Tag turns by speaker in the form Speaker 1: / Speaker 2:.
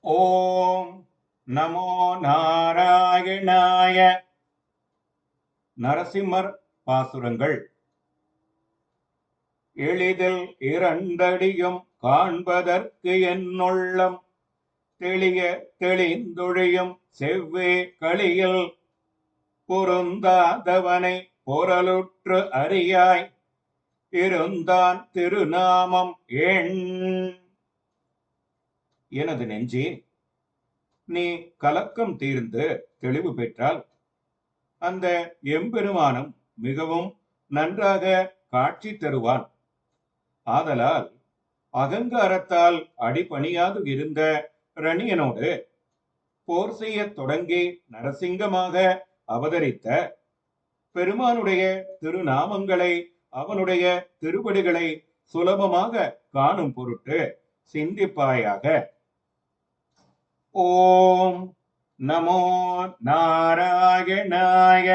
Speaker 1: ஓம் நமோ நாராயணாய நரசிம்மர் பாசுரங்கள். எளிதில் இரண்டடியும் காண்பதற்கு என்னுள்ளம். தெளிய தெளிந்தொழியும் செவ்வே களியில் பொருந்தாதவனை பொருளுற்று அறியாய். இருந்தான் திருநாமம் எண். எனது நெஞ்சே நீ கலக்கம் தீர்ந்து தெளிவு பெற்றால் அந்த எம்பெருமானும் மிகவும் நன்றாக காட்சி தருவான். ஆதலால் அகங்காரத்தால் அடிபணியாது இருந்த ரணியனோடு போர் செய்யத் தொடங்கி நரசிங்கமாக அவதரித்த பெருமானுடைய திருநாமங்களை அவனுடைய திருவடிகளை சுலபமாக காணும் பொருட்டு சிந்திப்பாயாக ஓம் நமோ நாராயணாய